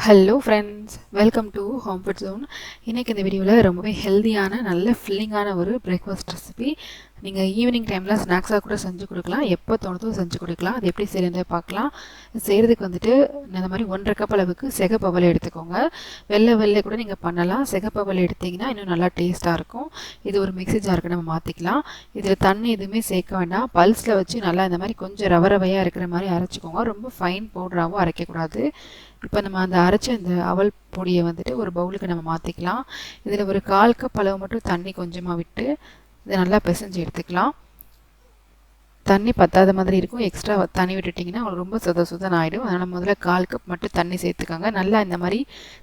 Hello friends welcome to home food zone இன்றைக்கி இந்த வீடியோவில் ரொம்பவே ஹெல்த்தியான நல்ல ஃபில்லிங்கான ஒரு பிரேக்ஃபாஸ்ட் ரெசிபி நீங்கள் ஈவினிங் டைமில் ஸ்நாக்ஸாக கூட செஞ்சு கொடுக்கலாம். எப்போ தோணுதோ செஞ்சு கொடுக்கலாம். அது எப்படி செய்யறது பார்க்கலாம். செய்கிறதுக்கு வந்துட்டு இந்த மாதிரி ஒன்றரை கப் அளவுக்கு சிகப்பவலை எடுத்துக்கோங்க. வெள்ளை வெள்ளை கூட நீங்கள் பண்ணலாம். சிகப்பவலை எடுத்திங்கன்னா இன்னும் நல்லா டேஸ்ட்டாக இருக்கும். இது ஒரு மிக்சி ஜாருக்கு நம்ம மாற்றிக்கலாம் இதில் தண்ணி எதுவுமே சேர்க்க வேண்டாம். பல்ஸில் வச்சு நல்லா இந்த மாதிரி கொஞ்சம் ரவ ரவையாக இருக்கிற மாதிரி அரைச்சிக்கோங்க. ரொம்ப ஃபைன் பவுடராகவும் அரைக்கக்கூடாது. இப்போ நம்ம அந்த அரைச்ச அந்த அவல் பொடியை வந்துட்டு ஒரு பவுலுக்கு நம்ம மாற்றிக்கலாம் இதில் ஒரு கால் கப் அளவு மட்டும் தண்ணி கொஞ்சமாக விட்டு இதை நல்லா பிசைஞ்சு எடுத்துக்கலாம். தண்ணி பத்தாத மாதிரி இருக்கும். எக்ஸ்ட்ரா தண்ணி விட்டுட்டிங்கன்னா உங்களுக்கு ரொம்ப சுத சுதன் ஆகிடும் அதனால் முதல்ல கால் கப் மட்டும் தண்ணி சேர்த்துக்கோங்க. நல்லா இந்த மாதிரி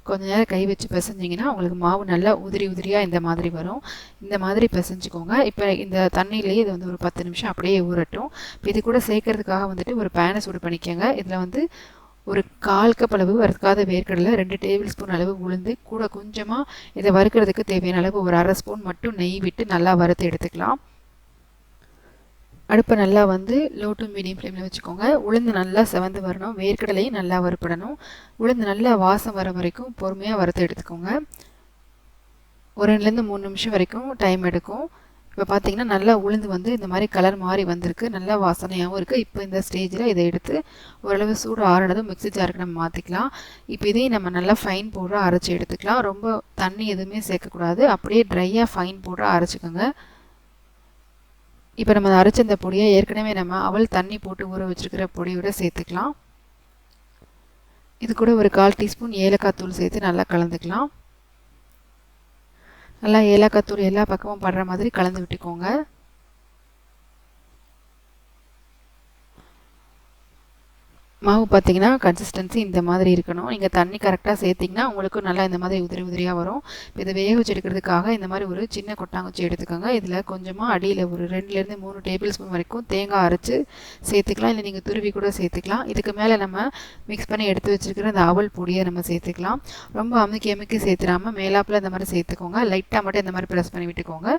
கொஞ்ச நேரம் கை வச்சு பிசைஞ்சிங்கன்னா உங்களுக்கு மாவு நல்லா உதிரி உதிரியாக இந்த மாதிரி வரும். இந்த மாதிரி பிசைஞ்சிக்கோங்க. இப்போ இந்த தண்ணியிலேயே இது வந்து ஒரு பத்து நிமிஷம் அப்படியே ஊறட்டும். இப்போ இது கூட சேர்க்கறதுக்காக வந்துட்டு ஒரு பேனை சூடு பண்ணிக்கோங்க. இதில் வந்து ஒரு கால் கப் அளவு வறுக்காத வேர்க்கடலை ரெண்டு டேபிள் ஸ்பூன் அளவு உளுந்து கூட கொஞ்சமாக இதை வறுக்கிறதுக்கு தேவையான அளவு ஒரு அரை ஸ்பூன் மட்டும் நெய் விட்டு நல்லா வறுத்து எடுத்துக்கலாம். அடுப்பை நல்லா வந்து லோ டு மீடியம் ஃப்ளேமில் வச்சுக்கோங்க. உளுந்து நல்லா செவந்து வரணும். வேர்க்கடலையும் நல்லா வறுப்படணும் உளுந்து நல்லா வாசம் வர வரைக்கும் பொறுமையாக வறுத்து எடுத்துக்கோங்க. ஒரு ரெண்டுலேருந்து மூணு நிமிஷம் வரைக்கும் டைம் எடுக்கும். இப்போ பார்த்தீங்கன்னா நல்லா உளுந்து வந்து இந்த மாதிரி கலர் மாறி வந்திருக்கு. நல்லா வாசனையாகவும் இருக்குது இப்போ இந்த ஸ்டேஜில் இதை எடுத்து ஓரளவு சூடு ஆறுனதும் மிக்ஸி ஜாருக்கு நம்ம மாற்றிக்கலாம் இப்போ இதையும் நம்ம நல்லா ஃபைன் பவுடராக அரைச்சி எடுத்துக்கலாம். ரொம்ப தண்ணி எதுவுமே சேர்க்கக்கூடாது. அப்படியே ட்ரையாக ஃபைன் பவுடராக அரைச்சிக்கோங்க. இப்போ நம்ம அரைச்ச இந்த பொடியை ஏற்கனவே நம்ம அவள் தண்ணி போட்டு ஊற வச்சுருக்கிற பொடியோட சேர்த்துக்கலாம். இது கூட ஒரு கால் டீஸ்பூன் ஏலக்காய் தூள் சேர்த்து நல்லா கலந்துக்கலாம். நல்லா ஏலக்காய் தூள் எல்லா பக்கமும் படுற மாதிரி கலந்து விட்டுக்கோங்க. மாவு பார்த்தீங்கன்னா கன்சிஸ்டன்சி இந்த மாதிரி இருக்கணும். நீங்கள் தண்ணி கரெக்டாக சேர்த்திங்கன்னா உங்களுக்கு நல்லா இந்த மாதிரி உதிரி உதிரியாக வரும். இப்போ இதை வேக வச்சு எடுக்கிறதுக்காக இந்த மாதிரி ஒரு சின்ன கொட்டாங்குச்சி எடுத்துக்கோங்க. இதில் கொஞ்சமாக அடியில் ஒரு ரெண்டுலேருந்து மூணு டேபிள் ஸ்பூன் வரைக்கும் தேங்காய் அரைச்சி சேர்த்துக்கலாம். இல்லை நீங்கள் துருவி கூட சேர்த்துக்கலாம். இதுக்கு மேலே நம்ம மிக்ஸ் பண்ணி எடுத்து வச்சுருக்கிற அந்த அவல் பொடியை நம்ம சேர்த்துக்கலாம். ரொம்ப அமுக்கி அமுக்கி சேர்த்துடாமல் மேலாப்பில் இந்த மாதிரி சேர்த்துக்கோங்க. லைட்டாக மட்டும் இந்த மாதிரி ப்ரெஸ் பண்ணி விட்டுக்கோங்க.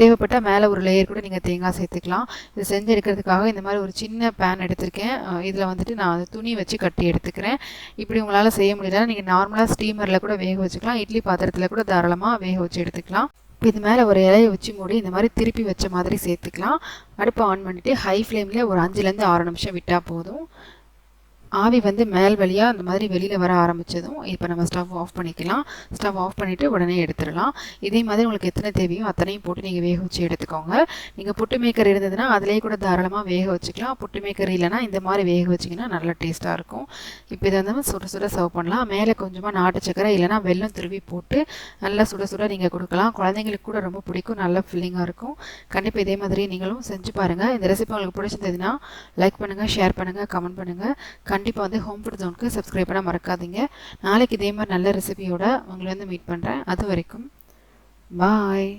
தேவைப்பட்டால் மேலே ஒரு லேயர் கூட நீங்கள் தேங்காய் சேர்த்துக்கலாம். இது செஞ்சு எடுக்கிறதுக்காக இந்த மாதிரி ஒரு சின்ன பேன் எடுத்திருக்கேன். இதில் வந்துட்டு நான் துணி வச்சு கட்டி எடுத்துக்கிறேன். இப்படி உங்களால் செய்ய முடியலன்னா நீங்கள் நார்மலாக ஸ்டீமரில் கூட வேக வச்சுக்கலாம். இட்லி பாத்திரத்தில் கூட தாராளமாக வேக வச்சு எடுத்துக்கலாம். இப்போ இது மேலே ஒரு இலையை வச்சு மூடி இந்த மாதிரி திருப்பி வச்ச மாதிரி சேர்த்துக்கலாம். அடுப்பை ஆன் பண்ணிவிட்டு ஹை ஃப்ளேமில் ஒரு அஞ்சுலேருந்து ஆறு நிமிஷம் விட்டால் போதும். ஆவி வந்து மேல் வழியாக அந்த மாதிரி வெளியில் வர ஆரம்பித்ததும் இப்போ நம்ம ஸ்டவ் ஆஃப் பண்ணிக்கலாம். ஸ்டவ் ஆஃப் பண்ணிவிட்டு உடனே எடுத்துடலாம். இதே மாதிரி உங்களுக்கு எத்தனை தேவையோ அத்தனையும் போட்டு நீங்கள் வேக வச்சு எடுத்துக்கோங்க. நீங்கள் புட்டு மேக்கர் இருந்ததுன்னா அதிலே கூட தாராளமாக வேக வச்சுக்கலாம். புட்டு மேக்கர் இல்லைனா இந்த மாதிரி வேக வச்சிங்கன்னா நல்லா டேஸ்ட்டாக இருக்கும். இப்போ இதை வந்து சுட சுட சர்வ் பண்ணலாம். மேலே கொஞ்சமாக நாட்டு சக்கரை இல்லைனா வெள்ளம் துருவி போட்டு நல்லா சுட சுட நீங்கள் கொடுக்கலாம். குழந்தைங்களுக்கு கூட ரொம்ப பிடிக்கும். நல்ல ஃபில்லிங்காக இருக்கும். கண்டிப்பாக இதே மாதிரி நீங்களும் செஞ்சு பாருங்கள் இந்த ரெசிபி உங்களுக்கு பிடிச்சிருந்ததுன்னா லைக் பண்ணுங்கள் ஷேர் பண்ணுங்கள் கமெண்ட் பண்ணுங்கள் கண்டிப்பாக வந்து ஹோம் ஃபுட் ஜோனுக்கு சப்ஸ்கிரைப் பண்ண மறக்காதீங்க. நாளைக்கு இதே மாதிரி நல்ல ரெசிபியோட உங்களை வந்து மீட் பண்ணுறேன் அது வரைக்கும் பாய்